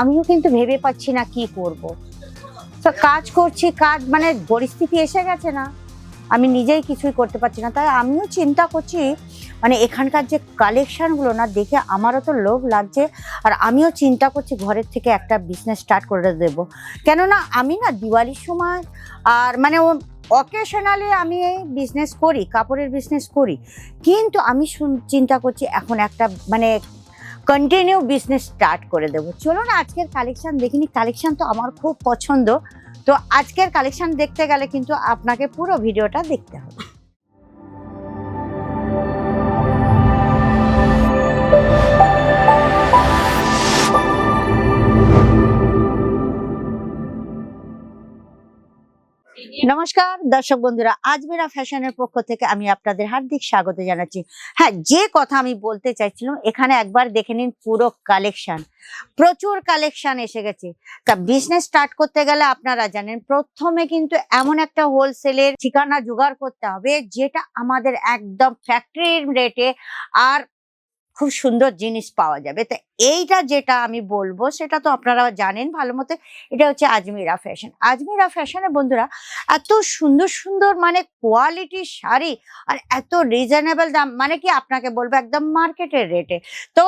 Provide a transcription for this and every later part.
আমিও কিন্তু ভেবে পাচ্ছি না কি করব। তো কাজ করছি, কাজ মানে পরিস্থিতি এসে গেছে না। আমি নিজেই কিছুই করতে পারছি না। তাই আমিও চিন্তা করছি মানে এখানকার যে কালেকশানগুলো না, দেখে আমারও তো লোভ লাগছে। আর আমিও চিন্তা করছি ঘরের থেকে একটা বিজনেস স্টার্ট করে দেব। কেননা আমি না দিওয়ালির সময়, আর মানে ও অকেশনালি আমি এই বিজনেস করি, কাপড়ের বিজনেস করি। কিন্তু আমি চিন্তা করছি এখন একটা মানে কন্টিনিউ বিজনেস স্টার্ট করে দেবো। চলো না আজকের কালেকশন দেখিনি। কালেকশন তো আমার খুব পছন্দ। তো আজকের কালেকশন দেখতে গেলে কিন্তু আপনাকে পুরো ভিডিওটা দেখতে হবে। নমস্কার, দর্শক বন্ধুরা আজমেরা ফ্যাশনের পক্ষ থেকে আমি আপনাদের হার্দিক স্বাগত জানাচ্ছি। হ্যাঁ যে কথা আমি বলতে চাইছিলাম, এখানে একবার দেখে নিন পুরো কালেকশন প্রচুর কালেকশন এসে গেছে। তা বিজনেস স্টার্ট করতে গেলে আপনারা জানেন, প্রথমে কিন্তু এমন একটা হোলসেলের ঠিকানা জোগাড় করতে হবে, যেটা আমাদের একদম ফ্যাক্টরির রেটে আর খুব সুন্দর জিনিস পাওয়া যাবে। তো এইটা যেটা আমি বলব, সেটা তো আপনারা জানেন ভালো মতো, এটা হচ্ছে আজমিরা ফ্যাশন আজমিরা ফ্যাশনে বন্ধুরা, এত সুন্দর সুন্দর মানে কোয়ালিটি শাড়ি আর এত রিজনেবল দাম মানে কি আপনাকে বলব, একদম মার্কেটের রেটে তো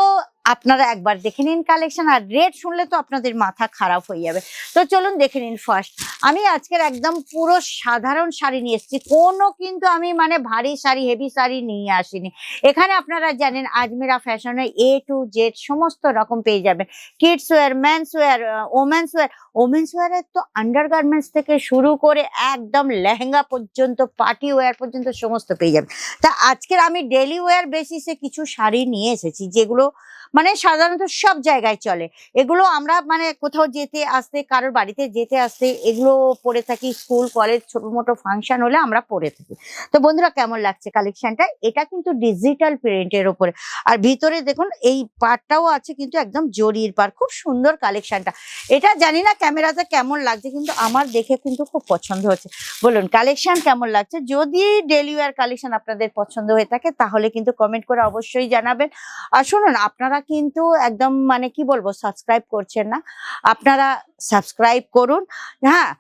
আপনারা একবার দেখে নিন কালেকশন আর রেট শুনলে তো আপনাদের মাথা খারাপ হয়ে যাবে। তো চলুন দেখে নিন ফার্স্ট আমি আজকের একদম পুরো সাধারণ শাড়ি নিয়ে এসেছি। কোনো কিন্তু আমি মানে ভারী শাড়ি হেভি শাড়ি নিয়ে আসিনি। এখানে আপনারা জানেন আজমিরা ফ্যাশনে এ টু জেড সমস্ত রকম পেয়ে যাবেন। Kids wear men's wear women's wear women's ওয়্যারের তো আন্ডার গার্মেন্টস থেকে শুরু করে একদম লেহেঙ্গা পর্যন্ত পার্টি ওয়্যার পর্যন্ত সমস্ত পেয়ে যাবেন। তা আজকের আমি ডেলি ওয়্যার বেসিসে কিছু শাড়ি নিয়ে এসেছি, যেগুলো মানে সাধারণত সব জায়গায় চলে। এগুলো আমরা মানে কোথাও যেতে, আসতে, কারোর বাড়িতে যেতে, আসতে এগুলো পরে থাকি স্কুল, কলেজ, ছোট মোটো ফাংশন হলে আমরা পরে থাকি। তো বন্ধুরা কেমন লাগছে কালেকশনটা এটা কিন্তু ডিজিটাল প্রিন্টের ওপরে আর ভিতরে দেখুন, এই পার্টটাও আছে কিন্তু একদম জরির পার খুব সুন্দর কালেকশনটা এটা জানি না ক্যামেরাতে কেমন লাগছে, কিন্তু আমার দেখে কিন্তু খুব পছন্দ হচ্ছে। বলুন কালেকশন কেমন লাগছে? যদি ডেলি ওয়ার কালেকশন আপনাদের পছন্দ হয়ে থাকে, তাহলে কিন্তু কমেন্ট করে অবশ্যই জানাবেন। আর শুনুন, আপনারা কিন্তু একদম মানে কি বলব সাবস্ক্রাইব করছেন না। আপনারা সাবস্ক্রাইব করুন। হ্যাঁ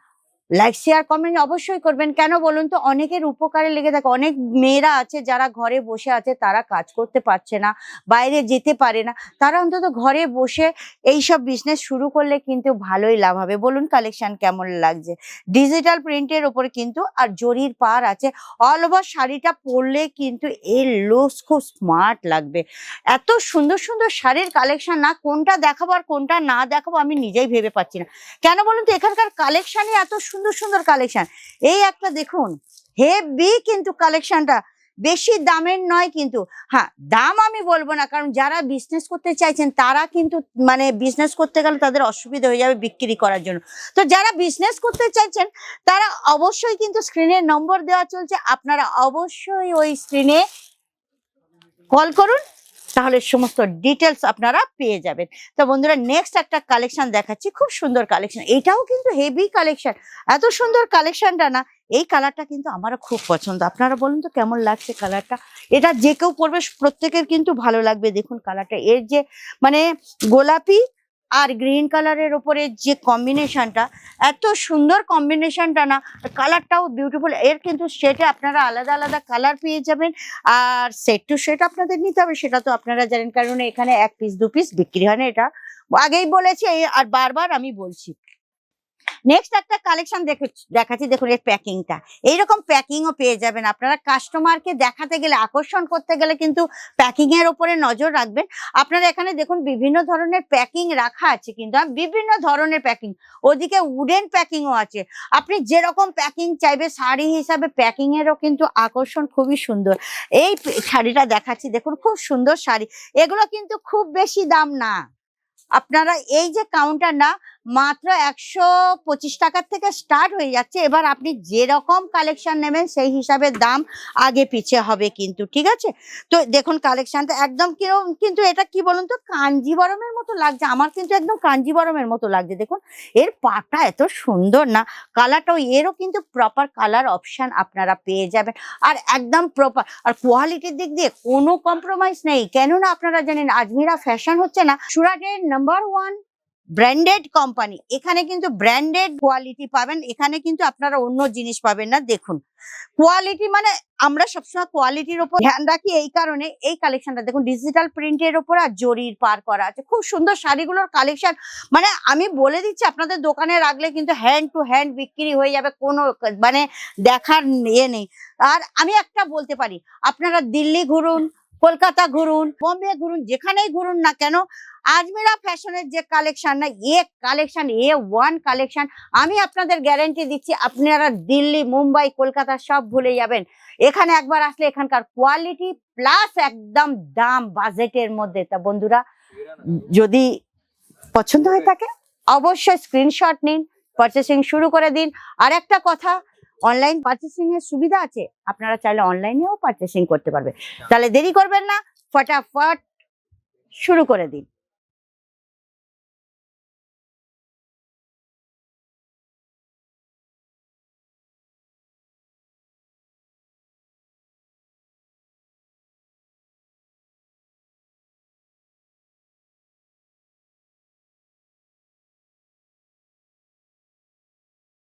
লাইক শেয়ার কমেন্ট অবশ্যই করবেন। কেন বলুন তো, অনেকের উপকারে লেগে থাকে। অনেক মেয়েরা আছে যারা ঘরে বসে আছে, তারা কাজ করতে পারছে না, বাইরে যেতে পারে না। তারা অন্তত ঘরে বসে এই সব বিজনেস শুরু করলে কিন্তু ভালোই লাভ হবে। বলুন কালেকশন কেমন লাগছে? ডিজিটাল প্রিন্টের ওপরে কিন্তু আর জরির পার আছে। অল ওভার শাড়িটা পরলে কিন্তু এর লুকস খুব স্মার্ট লাগবে। এত সুন্দর সুন্দর শাড়ির কালেকশন না, কোনটা দেখাবো আর কোনটা না দেখাবো আমি নিজেই ভেবে পাচ্ছি না। কেন বলুন তো, এখানকার কালেকশানই এত সুন্দর সুন্দর সুন্দর কালেকশন এই একটা দেখুন হেভি কিন্তু কালেকশনটা বেশি দামের নয় কিন্তু। হ্যাঁ দাম আমি বলব না, কারণ যারা বিজনেস করতে চাইছেন, তারা কিন্তু মানে বিজনেস করতে গেলে তাদের অসুবিধা হয়ে যাবে বিক্রি করার জন্য। তো যারা বিজনেস করতে চাইছেন, তারা অবশ্যই কিন্তু স্ক্রিনের নম্বর দেওয়া চলছে। আপনারা অবশ্যই ওই স্ক্রিনে কল করুন। তাহলে সমস্ত ডিটেলস আপনারা পেয়ে যাবেন। তো বন্ধুরা নেক্সট একটা কালেকশন দেখাচ্ছি, খুব সুন্দর কালেকশন এটাও কিন্তু হেভি কালেকশন এত সুন্দর কালেকশনটা না, এই কালারটা কিন্তু আমারও খুব পছন্দ। আপনারা বলুন তো কেমন লাগছে কালারটা এটা যে কেউ পরবে, প্রত্যেকের কিন্তু ভালো লাগবে। দেখুন কালারটা এর যে মানে গোলাপি আর গ্রিন কালারের ওপরে যে কম্বিনেশনটা এত সুন্দর কম্বিনেশনটা না কালারটাও বিউটিফুল এর কিন্তু সেটে আপনারা আলাদা আলাদা কালার পেয়ে যাবেন। আর সেট টু সেট আপনাদের নিতে হবে, সেটা তো আপনারা জানেন, কারণ এখানে এক পিস দু পিস বিক্রি হয় না এটা। আগেই বলেছি আর বারবার আমি বলছি। নেক্সট একটা কালেকশন দেখাচ্ছি, দেখুন এর প্যাকিংটা। এইরকম প্যাকিংও পেয়ে যাবেন আপনারা। কাস্টমারকে দেখাতে গেলে, আকর্ষণ করতে গেলে কিন্তু প্যাকিং এর উপরে নজর রাখবেন। আপনারা এখানে দেখুন বিভিন্ন ধরনের প্যাকিং রাখা আছে কিন্তু বিভিন্ন ধরনের প্যাকিং। ওদিকে উডেন প্যাকিংও আছে। আপনি যেরকম প্যাকিং চাইবে, শাড়ি হিসাবে প্যাকিং এরও কিন্তু আকর্ষণ খুবই সুন্দর। এই শাড়িটা দেখাচ্ছি, দেখুন খুব সুন্দর শাড়ি। এগুলো কিন্তু খুব বেশি দাম না। আপনারা এই যে কাউন্টার না, মাত্র একশো পঁচিশ টাকার থেকে স্টার্ট হয়ে যাচ্ছে। এবার আপনি যেরকম কালেকশন নেবেন, সেই হিসাবে দাম আগে পিছিয়ে হবে কিন্তু, ঠিক আছে? তো দেখুন কালেকশনটা একদম কীরকম কিন্তু এটা কি বলুন তো, কাঞ্জিবরমের মতো লাগছে। আমার কিন্তু একদম কাঞ্জিবরমের মতো লাগছে। দেখুন, এর পাটা এত সুন্দর না। কালারটাও এরও কিন্তু প্রপার কালার অপশান আপনারা পেয়ে যাবেন। আর একদম প্রপার আর কোয়ালিটির দিক দিয়ে কোনো কম্প্রোমাইজ নেই। কেননা আপনারা জানেন, আজমিরা ফ্যাশন হচ্ছে না। সুরাটের নাম্বার ওয়ান, ব্র্যান্ডেড কোম্পানি। এখানে কিন্তু ব্র্যান্ডেড কোয়ালিটি পাবেন, এখানে কিন্তু আপনারা অন্য জিনিস পাবেন না। দেখুন, কোয়ালিটি মানে আমরা সবসময় কোয়ালিটির উপর ধ্যান রাখি এই কারণে এই কালেকশনটা। দেখুন, ডিজিটাল প্রিন্টের উপর আর জরির পার করা আছে। খুব সুন্দর শাড়িগুলোর কালেকশন। মানে আমি বলে দিচ্ছি, আপনাদের দোকানে রাখলে কিন্তু হ্যান্ড টু হ্যান্ড বিক্রি হয়ে যাবে, কোনো মানে দেখার ইয়ে নেই। আর আমি একটা বলতে পারি, আপনারা দিল্লি ঘুরুন কলকাতা ঘুরুন, বম্বে ঘুরুন, যেখানেই ঘুরুন না কেন, আজমিরা ফ্যাশনের যে কালেকশন না, এ কালেকশন এ ওয়ান কালেকশন আমি আপনাদের গ্যারেন্টি দিচ্ছি, আপনারা দিল্লি, মুম্বাই, কলকাতা সব ভুলে যাবেন। এখানে একবার আসলে এখানকার কোয়ালিটি প্লাস একদম দাম বাজেটের মধ্যে। তা বন্ধুরা, যদি পছন্দ হয়ে থাকে অবশ্যই স্ক্রিনশট নিন পারচেসিং শুরু করে দিন। আর একটা কথা অনলাইন পার্চেসিং এর সুবিধা আছে? আপনারা চাইলে অনলাইনেও পার্চেসিং করতে পারবে তাহলে দেরি করবেন না, ফটাফট শুরু করে দিন।